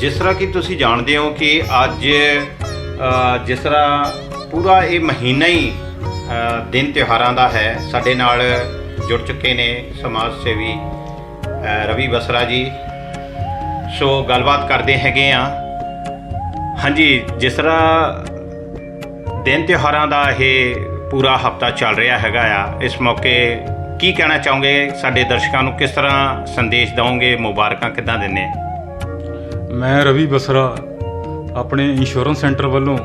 ਜਿਸ ਤਰ੍ਹਾਂ ਕਿ ਤੁਸੀਂ ਜਾਣਦੇ ਹੋ ਕਿ ਅੱਜ ਜਿਸ ਤਰ੍ਹਾਂ ਪੂਰਾ ਇਹ ਮਹੀਨਾ ਹੀ ਦਿਨ ਤਿਉਹਾਰਾਂ ਦਾ ਹੈ। ਸਾਡੇ ਨਾਲ ਜੁੜ ਚੁੱਕੇ ਨੇ ਸਮਾਜ ਸੇਵੀ ਰਵੀ ਬਸਰਾ ਜੀ। ਸੋ ਗੱਲਬਾਤ ਕਰਦੇ ਹੈਗੇ ਆ। ਹਾਂਜੀ, ਜਿਸ ਤਰ੍ਹਾਂ ਦਿਨ ਤਿਉਹਾਰਾਂ ਦਾ ਇਹ ਪੂਰਾ ਹਫਤਾ ਚੱਲ ਰਿਹਾ ਹੈਗਾ ਆ, ਇਸ ਮੌਕੇ ਕੀ ਕਹਿਣਾ ਚਾਹੋਗੇ? ਸਾਡੇ ਦਰਸ਼ਕਾਂ ਨੂੰ ਕਿਸ ਤਰ੍ਹਾਂ ਸੰਦੇਸ਼ ਦਵੋਗੇ? ਮੁਬਾਰਕਾਂ ਕਿੱਦਾਂ ਦਿੰਨੇ? ਮੈਂ ਰਵੀ ਬਸਰਾ ਆਪਣੇ ਇੰਸ਼ੋਰੈਂਸ ਸੈਂਟਰ ਵੱਲੋਂ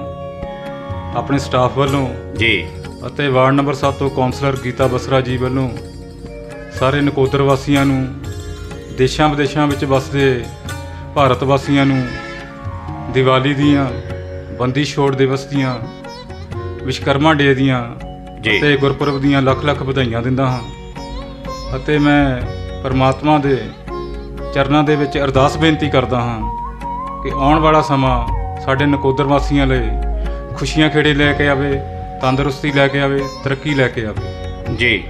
ਆਪਣੇ ਸਟਾਫ ਵੱਲੋਂ ਜੀ। ਅਤੇ ਵਾਰਡ ਨੰਬਰ 7 ਤੋਂ ਕਾਉਂਸਲਰ ਗੀਤਾ ਬਸਰਾ ਜੀ ਵੱਲੋਂ ਸਾਰੇ ਨਕੋਦਰ ਵਾਸੀਆਂ ਨੂੰ ਦੇਸ਼ਾਂ ਵਿਦੇਸ਼ਾਂ ਵਿੱਚ ਵਸਦੇ ਭਾਰਤ ਵਾਸੀਆਂ ਨੂੰ ਦੀਵਾਲੀ ਦੀਆਂ ਬੰਦੀ ਛੋੜ ਦਿਵਸ ਦੀਆਂ ਵਿਸ਼ਕਰਮਾ ਡੇ ਦੀਆਂ ਜੀ। ਅਤੇ ਗੁਰਪੁਰਬ ਦੀਆਂ ਲੱਖ ਲੱਖ ਵਧਾਈਆਂ ਦਿੰਦਾ ਹਾਂ। ਅਤੇ ਮੈਂ ਪਰਮਾਤਮਾ ਦੇ ਚਰਨਾਂ ਦੇ ਵਿੱਚ ਅਰਦਾਸ ਬੇਨਤੀ ਕਰਦਾ ਹਾਂ ਕਿ ਆਉਣ ਵਾਲਾ ਸਮਾਂ ਸਾਡੇ ਨਕੋਦਰ ਵਾਸੀਆਂ ਲਈ ਖੁਸ਼ੀਆਂ ਖੇੜੇ ਲੈ ਕੇ ਆਵੇ ਤੰਦਰੁਸਤੀ ਲੈ ਕੇ ਆਵੇ ਤਰੱਕੀ ਲੈ ਕੇ ਆਵੇ। ਜੀ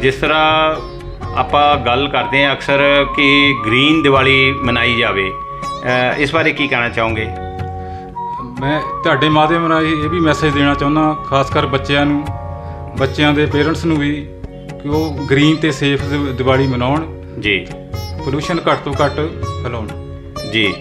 ਜਿਸ ਤਰ੍ਹਾਂ ਆਪਾਂ ਗੱਲ ਕਰਦੇ ਹਾਂ ਅਕਸਰ ਕਿ ਗ੍ਰੀਨ ਦੀਵਾਲੀ ਮਨਾਈ ਜਾਵੇ ਇਸ ਬਾਰੇ ਕੀ ਕਹਿਣਾ ਚਾਹੋਗੇ? ਮੈਂ ਤੁਹਾਡੇ ਮਾਧਿਅਮ ਰਾਹੀਂ ਇਹ ਵੀ ਮੈਸੇਜ ਦੇਣਾ ਚਾਹੁੰਦਾ ਖਾਸ ਕਰ ਬੱਚਿਆਂ ਨੂੰ ਬੱਚਿਆਂ ਦੇ ਪੇਰੈਂਟਸ ਨੂੰ ਵੀ ਕਿ ਉਹ ਗ੍ਰੀਨ ਤੇ ਸੇਫ ਦੀਵਾਲੀ ਮਨਾਉਣ ਜੀ। ਪੋਲੂਸ਼ਨ ਘੱਟ ਤੋਂ ਘੱਟ ਫੈਲਾਉਣ। ਜੀ।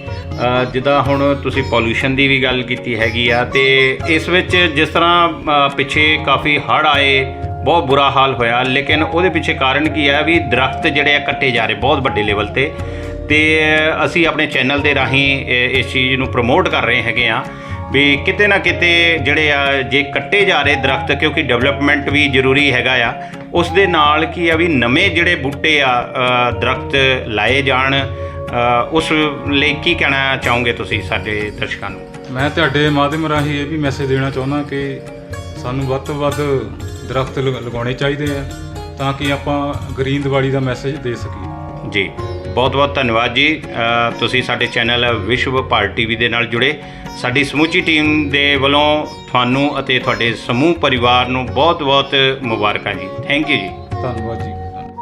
ਜਿੱਦਾਂ ਹੁਣ ਤੁਸੀਂ ਪੋਲੂਸ਼ਨ ਦੀ ਵੀ ਗੱਲ ਕੀਤੀ ਹੈਗੀ ਆ ਤੇ ਇਸ ਵਿੱਚ ਜਿਸ ਤਰ੍ਹਾਂ ਪਿੱਛੇ ਕਾਫੀ ਹੜ੍ਹ ਆਏ ਬਹੁਤ ਬੁਰਾ ਹਾਲ ਹੋਇਆ। ਲੇਕਿਨ ਉਹਦੇ ਪਿੱਛੇ ਕਾਰਨ ਕੀ ਹੈ ਵੀ ਦਰਖਤ ਜਿਹੜੇ ਆ ਕੱਟੇ ਜਾ ਰਹੇ ਬਹੁਤ ਵੱਡੇ ਲੈਵਲ ਤੇ। ਤੇ ਅਸੀਂ ਆਪਣੇ ਚੈਨਲ ਦੇ ਰਾਹੀਂ ਇਸ ਚੀਜ਼ ਨੂੰ ਪ੍ਰਮੋਟ ਕਰ ਰਹੇ ਹੈਗੇ ਆ ਵੀ ਕਿਤੇ ਨਾ ਕਿਤੇ ਜਿਹੜੇ ਆ ਜੇ ਕੱਟੇ ਜਾ ਰਹੇ ਦਰਖਤ ਕਿਉਂਕਿ ਡਿਵੈਲਪਮੈਂਟ ਵੀ ਜ਼ਰੂਰੀ ਹੈਗਾ ਆ ਉਸ ਦੇ ਨਾਲ ਕੀ ਆ ਵੀ ਨਵੇਂ ਜਿਹੜੇ ਬੂਟੇ ਆ ਅ, ਦਰਖਤ ਲਾਏ ਜਾਣ ਅ, ਉਸ ਲਈ ਕੀ ਕਹਿਣਾ ਚਾਹੋਗੇ ਤੁਸੀਂ ਸਾਡੇ ਦਰਸ਼ਕਾਂ ਨੂੰ? ਮੈਂ ਤੁਹਾਡੇ ਮਾਧਿਅਮ ਰਾਹੀਂ ਇਹ ਵੀ ਮੈਸੇਜ ਦੇਣਾ ਚਾਹੁੰਦਾ ਕਿ ਸਾਨੂੰ ਵੱਧ ਤੋਂ ਵੱਧ ਦਰਖਤ ਲਗ- ਲਗਾਉਣੇ ਚਾਹੀਦੇ ਆ ਤਾਂ ਕਿ ਆਪਾਂ ਗ੍ਰੀਨ ਦੀਵਾਲੀ ਦਾ ਮੈਸੇਜ ਦੇ ਸਕੀਏ। ਜੀ ਬਹੁਤ ਬਹੁਤ ਧੰਨਵਾਦ ਜੀ। ਅ, ਤੁਸੀਂ ਸਾਡੇ ਚੈਨਲ ਵਿਸ਼ਵ ਭਾਰਤ ਟੀਵੀ ਦੇ ਨਾਲ ਜੁੜੇ। ਸਾਡੀ ਸਮੁੱਚੀ ਟੀਮ ਦੇ ਵੱਲੋਂ ਤੁਹਾਨੂੰ ਅਤੇ ਤੁਹਾਡੇ ਸਮੂਹ ਪਰਿਵਾਰ ਨੂੰ ਬਹੁਤ ਬਹੁਤ ਮੁਬਾਰਕਾਂ ਜੀ। ਥੈਂਕ ਯੂ ਜੀ। ਧੰਨਵਾਦ ਜੀ।